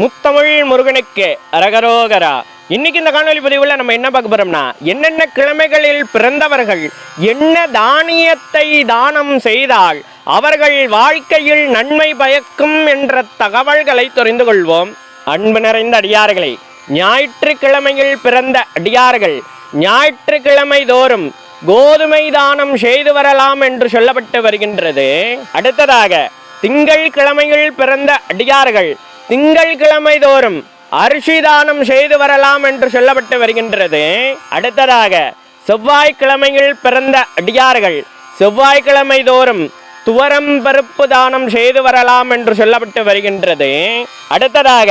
முத்தமிழ் முருகனுக்கு அரகரோகரா. இன்னைக்கு இந்த காணொலி பதிவில் நம்ம என்ன பார்க்க போறோம்னா என்னென்ன கிழமைகளில் பிறந்தவர்கள் என்ன தானியத்தை தானம் செய்தால் அவர்கள் வாழ்க்கையில் நன்மை பயக்கும் என்ற தகவல்களை தெரிந்து கொள்வோம். அன்பு நிறைந்த அடியார்களை ஞாயிற்றுக்கிழமையில் பிறந்த அடியார்கள் ஞாயிற்றுக்கிழமை தோறும் கோதுமை தானம் செய்து வரலாம் என்று சொல்லப்பட்டு வருகின்றது. அடுத்ததாக திங்கள் கிழமையில் பிறந்த அடியார்கள் திங்கள்கிழமை தோறும் அரிசிதானம் செய்து வரலாம் என்று சொல்லப்பட்டு வருகின்றது. அடுத்ததாக செவ்வாய்க்கிழமையில் பிறந்த அடியார்கள் செவ்வாய்க்கிழமை தோறும் துவரம் பருப்பு தானம் செய்து வரலாம் என்று சொல்லப்பட்டு வருகின்றது. அடுத்ததாக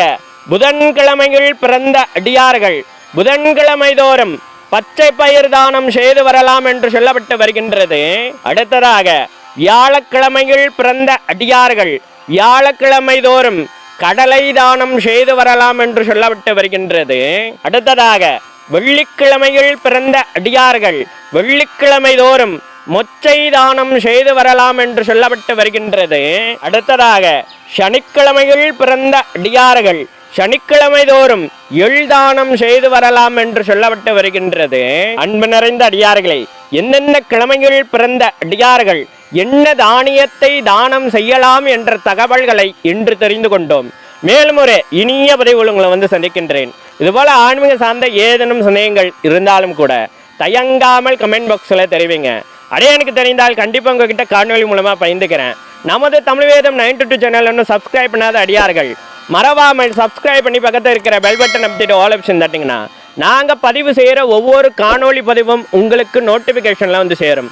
புதன்கிழமையில் பிறந்த அடியார்கள் புதன்கிழமை தோறும் பச்சை பயிர் தானம் செய்து வரலாம் என்று சொல்லப்பட்டு வருகின்றது. அடுத்ததாக வியாழக்கிழமையில் பிறந்த அடியார்கள் வியாழக்கிழமை தோறும் கடலை தானம் செய்து வரலாம் என்று சொல்லப்பட்டு வருகின்றது. அடுத்ததாக வெள்ளிக்கிழமையில் பிறந்த அடியார்கள் வெள்ளிக்கிழமை தோறும் மொச்சை தானம் செய்து வரலாம் என்று சொல்லப்பட்டு வருகின்றது. அடுத்ததாக சனிக்கிழமையில் பிறந்த அடியார்கள் சனிக்கிழமை தோறும் எள் தானம் செய்து வரலாம் என்று சொல்லப்பட்டு வருகின்றது. அன்பு நிறைந்த அடியார்களை என்னென்ன கிழமையில் பிறந்த அடியார்கள் என்ன தானியத்தை தானம் செய்யலாம் என்ற தகவல்களை இன்று தெரிந்து கொண்டோம். மேலும் ஒரு இனிய பதிவுகள் உங்களை வந்து சந்திக்கின்றேன். இதுபோல ஆன்மீக சார்ந்த ஏதேனும் சந்தேகங்கள் இருந்தாலும் கூட தயங்காமல் கமெண்ட் பாக்ஸில் தெரிவிங்க. அதே எனக்கு தெரிந்தால் கண்டிப்பாக உங்ககிட்ட காணொலி மூலமாக பயந்துக்கிறேன் நமது தமிழ் வேதம் நைன் டு டூ சேனல் ஒன்று சப்ஸ்கிரைப் பண்ணாத அடியார்கள் மறவாமல் சப்ஸ்கிரைப் பண்ணி பக்கத்தில் இருக்கிற பெல் பட்டன் அமைச்சிட்டு ஆல் ஆப்ஷன் தட்டிங்கன்னா நாங்கள் பதிவு செய்கிற ஒவ்வொரு காணொளி பதிவும் உங்களுக்கு நோட்டிஃபிகேஷனில் வந்து சேரும்.